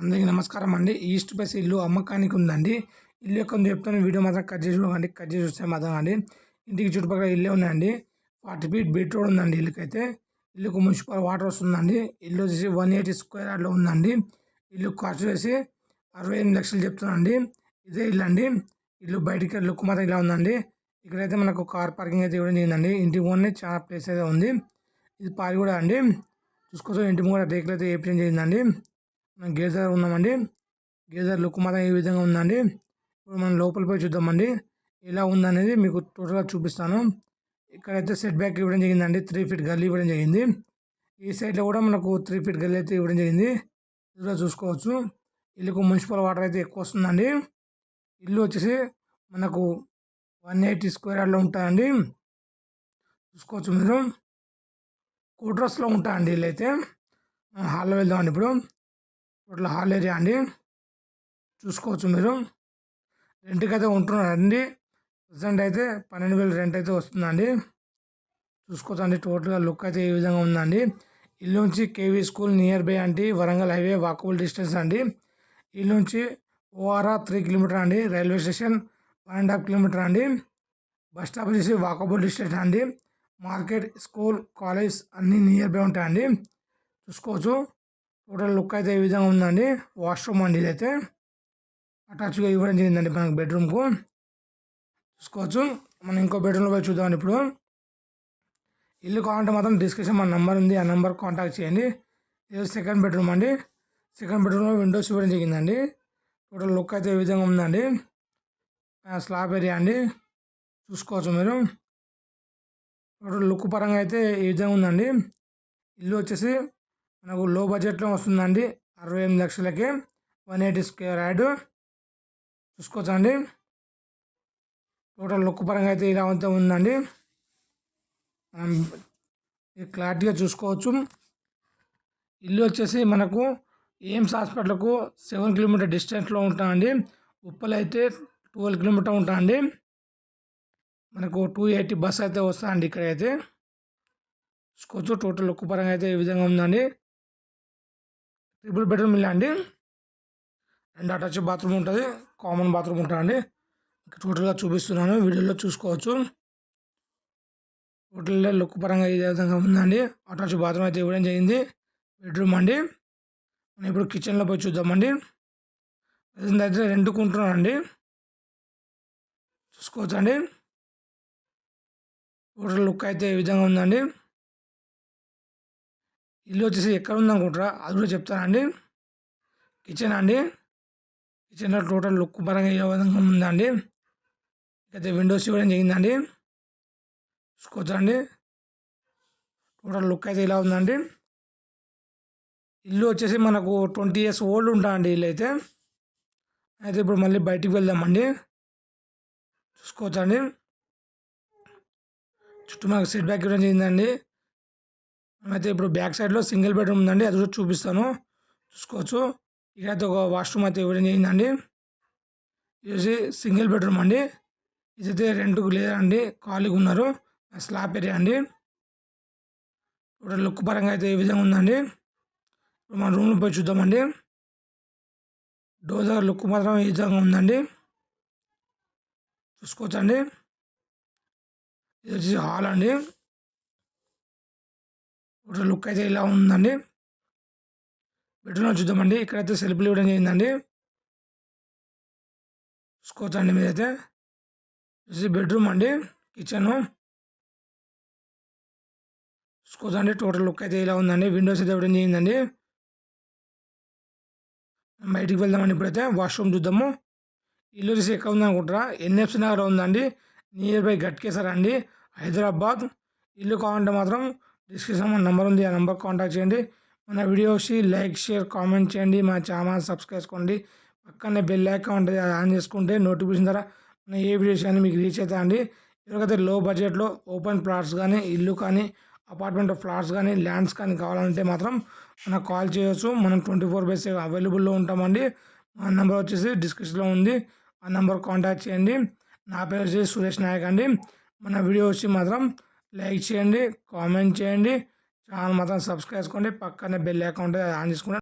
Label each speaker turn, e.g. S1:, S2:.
S1: అందరికీ నమస్కారం అండి. ఈస్ట్ బస్ ఇల్లు అమ్మకానికి ఉందండి. ఇల్లు యొక్క చెప్తాను వీడియో మాత్రం కట్ చేసి చూడండి. కట్ చేసి వస్తే మాత్రం అండి. ఇంటికి చుట్టుపక్కల ఇల్లే ఉన్నాయండి. ఫార్టీ ఫీట్ బీట్ రోడ్ ఉందండి ఇల్లుకైతే. ఇల్లుకు మున్సిపల్ వాటర్ వస్తుందండి. ఇల్లు వచ్చేసి వన్ ఎయిటీ స్క్వేర్ యార్డ్లో ఉందండి. ఇల్లు కాస్ట్ చేసి అరవై ఎనిమిది లక్షలు చెప్తున్నాండి ఇదే ఇల్లు అండి. ఇల్లు బయటికి లుక్ మాత్రం ఇలా ఉందండి. ఇక్కడైతే మనకు కార్ పార్కింగ్ అయితే ఇవ్వడం జరిగిందండి ఇంటి ఓన్లీ చాలా ప్లేస్ అయితే ఉంది. ఇది పారిగూడ కూడా అండి. చూసుకోవచ్చు. ఇంటి ముంగట రేకులు అయితే వేపించడం చేసిందండి మనం గేజర్ ఉన్నామండి. గేజర్ లుక్ మాత్రం ఈ విధంగా ఉందండి? ఇప్పుడు మనం లోపల పోయి చూద్దామండి. ఎలా ఉందనేది మీకు టోటల్గా చూపిస్తాను. ఇక్కడైతే సెట్ బ్యాక్ ఇవ్వడం జరిగిందండి. త్రీ ఫీట్ గల్లీ ఇవ్వడం జరిగింది. ఈ సైడ్లో కూడా మనకు త్రీ ఫీట్ గల్లీ అయితే ఇవ్వడం జరిగింది. ఇదిలో చూసుకోవచ్చు. ఇల్లుకు మున్సిపల్ వాటర్ అయితే ఎక్కువ వస్తుందండి. ఇల్లు వచ్చేసి మనకు వన్ ఎయిటీ స్క్వేర్ యార్డ్లో ఉంటుందండి చూసుకోవచ్చు మీరు. కోట్రస్లో ఉంటా అండి వీళ్ళైతే హాల్లో వెళ్దామండి ఇప్పుడు. టోటల్ హాల్ ఏరియా అండి. చూసుకోవచ్చు మీరు. రెంట్కి అయితే ఉంటున్నారండి. ప్రజెంట్ అయితే పన్నెండు వేలు రెంట్ అయితే వస్తుందండి. చూసుకోవచ్చు అండి టోటల్గా లుక్ అయితే ఈ విధంగా ఉందండి. ఇల్లు నుంచి కేవీ స్కూల్ నియర్ బై అండి. వరంగల్ హైవే వాకబుల్ డిస్టెన్స్ అండి. ఇల్లు నుంచి ఓఆర్ఆర్ త్రీ కిలోమీటర్ అండి. Railway station one and half kilometer అండి. బస్ స్టాప్ వచ్చేసి వాకబుల్ డిస్టెన్స్ అండి. మార్కెట్ స్కూల్ కాలేజ్ అన్నీ నియర్ బై ఉంటాయండి. చూసుకోవచ్చు. టోటల్ లుక్ అయితే ఈ విధంగా ఉందండి. వాష్రూమ్ అండి ఇదైతే. అటాచ్గా ఇవ్వడం జరిగిందండి మనకు బెడ్రూమ్కు. చూసుకోవచ్చు. మనం ఇంకో బెడ్రూమ్లో పోయి చూద్దామండి ఇప్పుడు. ఇల్లు కావాలంటే మాత్రం డిస్క్రిప్షన్ మన నెంబర్ ఉంది. ఆ నెంబర్ కాంటాక్ట్ చేయండి. ఇది సెకండ్ బెడ్రూమ్ అండి. సెకండ్ బెడ్రూమ్లో విండోస్ ఇవ్వడం జరిగిందండి. టోటల్ లుక్ అయితే ఈ విధంగా ఉందండి. స్లాబ్ ఏరియా అండి. చూసుకోవచ్చు మీరు. లుక్ పరంగా అయితే ఈ విధంగా ఉందండి? ఇల్లు వచ్చేసి మనకు లో బడ్జెట్లో వస్తుందండి. అరవై ఎనిమిది లక్షలకి వన్ ఎయిటీ స్క్వేర్ యాడ్ చూసుకోవచ్చండి. టోటల్ లుక్ పరంగా అయితే ఇలా అంతా ఉందండి. మనం క్లారిటీగా చూసుకోవచ్చు. ఇల్లు వచ్చేసి మనకు ఎయిమ్స్ హాస్పిటల్కు సెవెన్ కిలోమీటర్ డిస్టెన్స్లో ఉంటామండి ఉప్పల్ అయితే ట్వెల్వ్ కిలోమీటర్ ఉంటామండి మనకు టూ ఎయిటీ బస్ అయితే వస్తుందండి ఇక్కడైతే. చూసుకోవచ్చు టోటల్ లుక్ పరంగా అయితే ఈ విధంగా ఉందండి. ట్రిపుల్ బెడ్రూమ్ ఇల్లు అండి. రెండు అటాచ్ బాత్రూమ్ ఉంటుంది. కామన్ బాత్రూమ్ ఉంటుందండి. టోటల్గా చూపిస్తున్నాను. వీడియోలో చూసుకోవచ్చు. టోటల్లో లుక్ పరంగా ఈ విధంగా ఉందండి. అటాచ్ బాత్రూమ్ అయితే ఇవ్వడం జరిగింది. బెడ్రూమ్ అండి. మనం ఇప్పుడు కిచెన్లో పోయి చూద్దామండి. అయితే రెండుకుంటున్నానండి చూసుకోవచ్చు అండి టోటల్ లుక్ అయితే ఈ విధంగా ఉందండి ఇల్లు వచ్చేసి ఎక్కడ ఉందనుకుంటారా అది కూడా చెప్తానండి కిచెన్ అండి కిచెన్లో టోటల్ లుక్ పరంగా ఏ విధంగా ఉందండి అయితే విండోస్ ఇవ్వడం జరిగిందండి చూసుకోవచ్చండి టోటల్ లుక్ అయితే ఇలా ఉందండి ఇల్లు వచ్చేసి మనకు ట్వంటీ ఇయర్స్ ఓల్డ్ ఉంటా అండి ఇల్లు అయితే అయితే ఇప్పుడు మళ్ళీ బయటికి వెళ్దామండి చూసుకోవచ్చండి చుట్టూ మాకు సెట్ బ్యాక్ ఇవ్వడం జరిగిందండి. అయితే ఇప్పుడు బ్యాక్ సైడ్లో సింగిల్ బెడ్రూమ్ ఉందండి. అది కూడా చూపిస్తాను. చూసుకోవచ్చు. ఇక్కడైతే ఒక వాష్రూమ్ అయితే ఇవ్వడం జరిగిందండి. ఇది సింగిల్ బెడ్రూమ్ అండి. ఇదైతే రెంట్కు లేదండి. ఖాళీగా ఉన్నారు. స్లాబ్ ఏరియా అండి. లుక్ పరంగా అయితే ఈ విధంగా ఉందండి. ఇప్పుడు మన రూమ్లో పోయి చూద్దామండి. డోర్ దగ్గర లుక్ మాత్రం ఈ విధంగా ఉందండి. చూసుకోవచ్చండి. ఇది వచ్చేసి హాల్ అండి టోటల్ లుక్ అయితే ఇలా ఉందండి. బెడ్రూమ్లో చూద్దామండి. ఇక్కడైతే సెల్ఫ్లు ఇవ్వడం జరిగిందండి చూసుకోవచ్చండి మీరైతే. ఇది బెడ్రూమ్ అండి. కిచెన్. చూసుకోవచ్చండి. టోటల్ లుక్ అయితే ఇలా ఉందండి. విండోస్ అయితే ఇవ్వడం జరిగిందండి బయటికి వెళ్దామండి ఇప్పుడైతే. వాష్రూమ్ చూద్దాము. ఇల్లు వచ్చేసి ఎక్కడ ఉందనుకుంటారా? ఎన్ఎఫ్సి నగర్ ఉందండి. నియర్ బై గట్కేసర్ అండి హైదరాబాద్ ఇల్లు కావాలంటే మాత్రం డిస్క్రిప్షన్ మన నెంబర్ ఉంది. ఆ నెంబర్ కాంటాక్ట్ చేయండి. మన వీడియోస్ లైక్ షేర్ కామెంట్ చేయండి. మా ఛానల్ సబ్స్క్రైబ్ చేసుకోండి. పక్కనే బెల్ ఐకాన్ ఉంటుంది. అది ఆన్ చేసుకుంటే నోటిఫికేషన్ ద్వారా మన ఏ వీడియోస్ కానీ మీకు రీచ్ అవుతాయండి ఎవరికైతే లో బడ్జెట్లో ఓపెన్ ప్లాట్స్ కానీ ఇల్లు కానీ అపార్ట్మెంట్ ఫ్లాట్స్ కానీ ల్యాండ్స్ కానీ కావాలంటే మాత్రం మనకు కాల్ చేయొచ్చు. మనం ట్వంటీ ఫోర్ బై సెవెన్ అవైలబుల్లో ఉంటామండి. మా నెంబర్ వచ్చేసి డిస్క్రిప్షన్లో ఉంది. ఆ నెంబర్ కాంటాక్ట్ చేయండి. నా పేరు వచ్చేసి సురేష్ నాయక్ అండి. మన వీడియో వచ్చి మాత్రం లైక్ చేయండి కామెంట్ చేయండి. ఛానల్ మాత్రం సబ్స్క్రైబ్ చేసుకోండి. పక్కనే బెల్ అకౌంట్ ఆన్ చేసుకుంటే